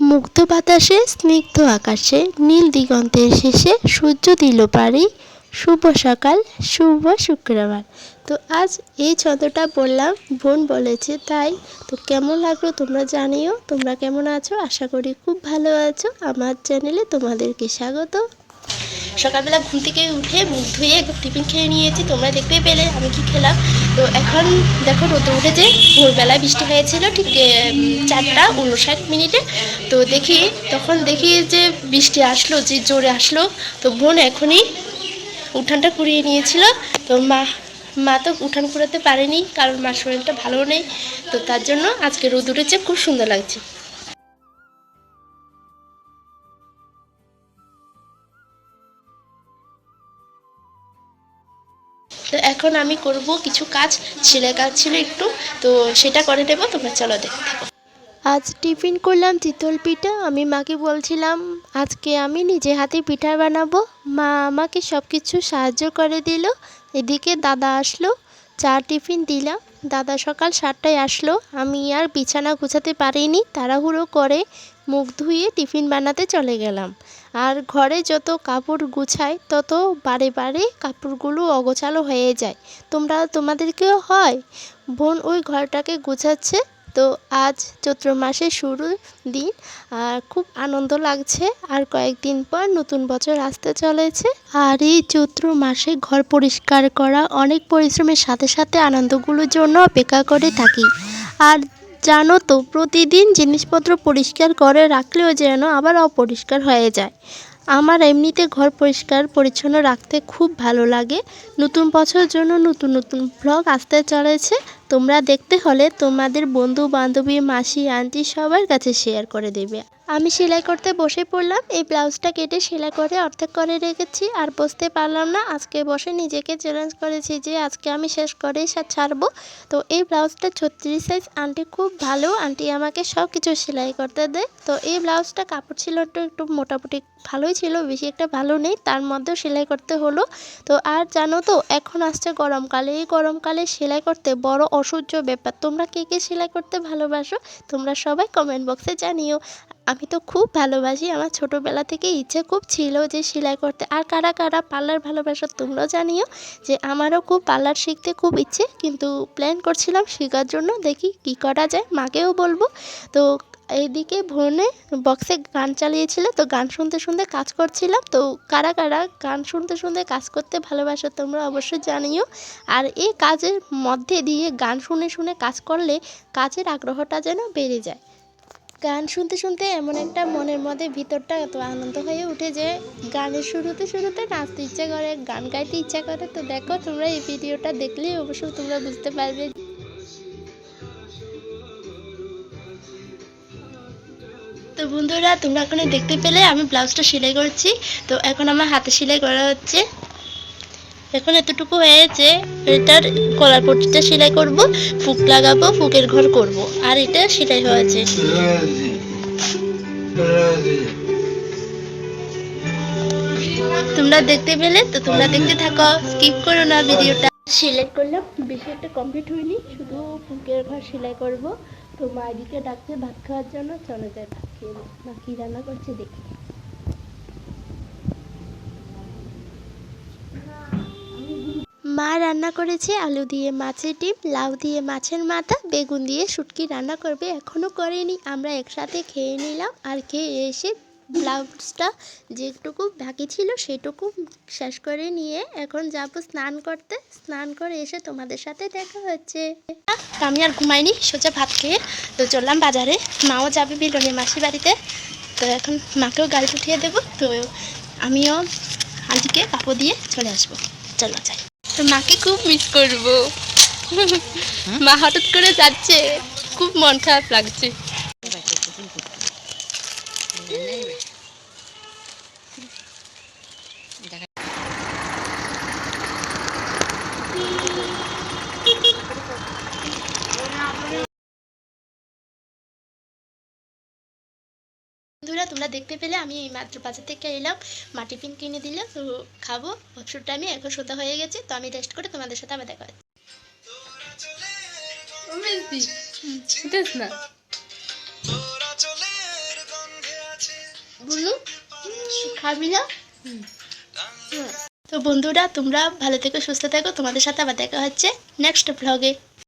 মুগ্ধ বাতাসে, স্নিগ্ধ আকাশে, নীল দিগন্তের শেষে সূর্য দিল পারি শুভ সকাল, শুভ শুক্রবার। তো আজ এই ছন্দটা বললাম বোন বলেছে তাই। তো কেমন লাগল তোমরা জানিও, তোমরা কেমন আছো? আশা করি খুব ভালো আছো। আমার চ্যানেলে তোমাদেরকে স্বাগত। সকালবেলা ঘুম থেকে উঠে মুখ ধুয়ে টিফিন খেয়ে নিয়েছি, তোমরা দেখতে পেলে আমি কি খেলাম। তো এখন দেখো রোদ উঠেছে ভোরবেলায় বৃষ্টি হয়েছিল, ঠিক চারটা উনষাট মিনিটে। তো দেখি, তখন দেখি যে বৃষ্টি আসলো, যে জোরে আসলো। তো বোন এখনই উঠানটা কুড়িয়ে নিয়েছিল। তো মা মা তো উঠান কুড়াতে পারেনি, কারণ মার শরীরটা ভালো নেই। তো তার জন্য আজকে রোদ উঠেছে, খুব সুন্দর লাগছে। তো এখন আমি করব কিছু কাজ ছেলে কাজ ছিল একটু, তো সেটা করে নেব, তোমরা চলো দেখতে আজ টিফিন করলাম চিতল পিঠা, আমি মাকে বলছিলাম, আজকে আমি নিজে হাতে পিঠা বানাবো। মা আমাকে সব কিছু সাহায্য করে দিল। এদিকে দাদা আসলো, চা, টিফিন দিলাম। দাদা সকাল সাতটায় আসলো, আমি আর বিছানা গুছাতে পারিনি, তাড়াহুড়ো করে মুখ ধুয়ে টিফিন বানাতে চলে গেলাম। আর ঘরে যত কাপড় গুছাই, তত বারে বারে কাপড়গুলো অগোছালো হয়ে যায়। তোমরা, তোমাদেরকেও হয়? বোন ওই ঘরটাকে গুছাচ্ছে। তো আজ চৈত্র মাসের শুরুর দিন। আর খুব আনন্দ লাগছে। আর কয়েকদিন পর নতুন বছর আসতে চলেছে। আর এই চৈত্র মাসে ঘর পরিষ্কার করা অনেক পরিশ্রমের সাথে সাথে আনন্দগুলোর জন্য অপেক্ষা করে থাকি। আর জানো তো, প্রতিদিন জিনিসপত্র পরিষ্কার করে রাখলেও যেন আবার অপরিষ্কার হয়ে যায়। আমার এমনিতে ঘর পরিষ্কার পরিচ্ছন্ন রাখতে খুব ভালো লাগে। নতুন বছরের জন্য নতুন নতুন ব্লগ আসতে চলেছে। তোমরা দেখতে হলে তোমাদের বন্ধু বান্ধবী মাসি, আন্টি সবার কাছে শেয়ার করে দেবে। আমি সেলাই করতে বসে পড়লাম, এই ব্লাউজটা কেটে সেলাই করে অর্ধেক করে রেখেছি আর বসতে পারলাম না। আজকে বসে নিজেকে চ্যালেঞ্জ করেছি যে আজকে আমি শেষ করেই ছাড়বো। তো এই ব্লাউজটা ছত্রিশ সাইজ আন্টি খুব ভালো। আন্টি আমাকে সব কিছু সেলাই করতে দেয়। তো এই ব্লাউজটা কাপড় ছিল একটু একটু মোটামুটি ভালোই ছিল, বেশি একটা ভালো নেই। তার মধ্যেও সেলাই করতে হলো। তো আর জানো তো, এখন আসছে গরমকালে। এই গরমকালে সেলাই করতে বড় অসহ্য ব্যাপার। তোমরা কে কে সেলাই করতে ভালোবাসো, তোমরা সবাই কমেন্ট বক্সে জানিও। আমি তো খুব ভালোবাসি, আমার ছোটোবেলা থেকে ইচ্ছে খুব ছিল যে সেলাই করতে। আর কারা কারা পার্লার ভালোবাসো তোমরাও জানিও যে আমারও খুব পার্লার শিখতে খুব ইচ্ছে। কিন্তু প্ল্যান করছিলাম শেখার জন্য, দেখি কি করা যায়, মাকেও বলব। তো এইদিকে ভনে বক্সে গান চালিয়েছিল, তো গান শুনতে শুনতে কাজ করছিলাম। তো কারা কারা গান শুনতে শুনতে কাজ করতে ভালোবাসো তোমরা অবশ্যই জানিও। আর এই কাজের মধ্যে দিয়ে গান শুনে শুনে কাজ করলে কাজের আগ্রহটা যেন বেড়ে যায়। গান শুনতে শুনতে এমন একটা মনের মধ্যে ভিতরটা এত আনন্দ হয়ে উঠে যে গানের শুরুতে শুরুতে নাচতে ইচ্ছা করে, গান গাইতে ইচ্ছা করে। তো দেখো তোমরা এই ভিডিওটা দেখলেই অবশ্যই তোমরা বুঝতে পারবে। তো বন্ধুরা, তোমরা এখন দেখতে পেলে, আমি ব্লাউজটা সেলাই করছি। তো এখন আমার হাতে সেলাই করা হচ্ছে। এখন এতটুকু হয়েছে, এটার কলার পট্টিটা সেলাই করব, ফুক লাগাবো, ফুকের ঘর করব। আর এটা সেলাই হয়েছে তোমরা দেখতে পেলে, তো তোমরা দেখতে থাকো স্কিপ করো না ভিডিওটা। সেলাই করলাম, বেশি একটা কমপ্লিট হয়নি, শুধু ফুকের ঘর সেলাই করব। তো মা এদিকে ডাকতে ভাত খাওয়ার জন্য চলে যায় খেয়ে। মা রান্না করছে দেখি মা রান্না করেছে আলু দিয়ে মাছের ডিম, লাউ দিয়ে মাছের মাথা, বেগুন দিয়ে শুটকি রান্না করবে এখনও করেনি আমরা একসাথে খেয়ে নিলাম, আর খেয়ে এসে ব্লাউজটা যেটুকু বাকি ছিল সেটুকু শেষ করে নিয়ে এখন যাব স্নান করতে। স্নান করে এসে তোমাদের সাথে দেখা হচ্ছে। আমি আর ঘুমাইনি সোজা ভাত খেয়ে তো চললাম বাজারে। মাও যাবে বিলনের মাসির বাড়িতে। তো এখন মাকেও গাড়ি উঠিয়ে দেবো। তো আমিও আজকে পাপো দিয়ে চলে আসব। চলো যাই। তো মাকে খুব মিস করব। মা হঠাৎ করে যাচ্ছে। খুব মন খারাপ লাগছে। বন্ধুরা তোমরা দেখতে পেলে আমি এই মাত্র বাজার থেকে এলাম মা টিফিন কিনে দিলে তো খাব। অবসর টাইমে এখন সন্ধ্যা হয়ে গেছে তো আমি রেস্ট করে তোমাদের সাথে আবার দেখা হচ্ছে। না বলু খাবি না? তো বন্ধুরা তোমরা ভালো থেকো সুস্থ থেকো তোমাদের সাথে আবার দেখা হচ্ছে নেক্সট ব্লগে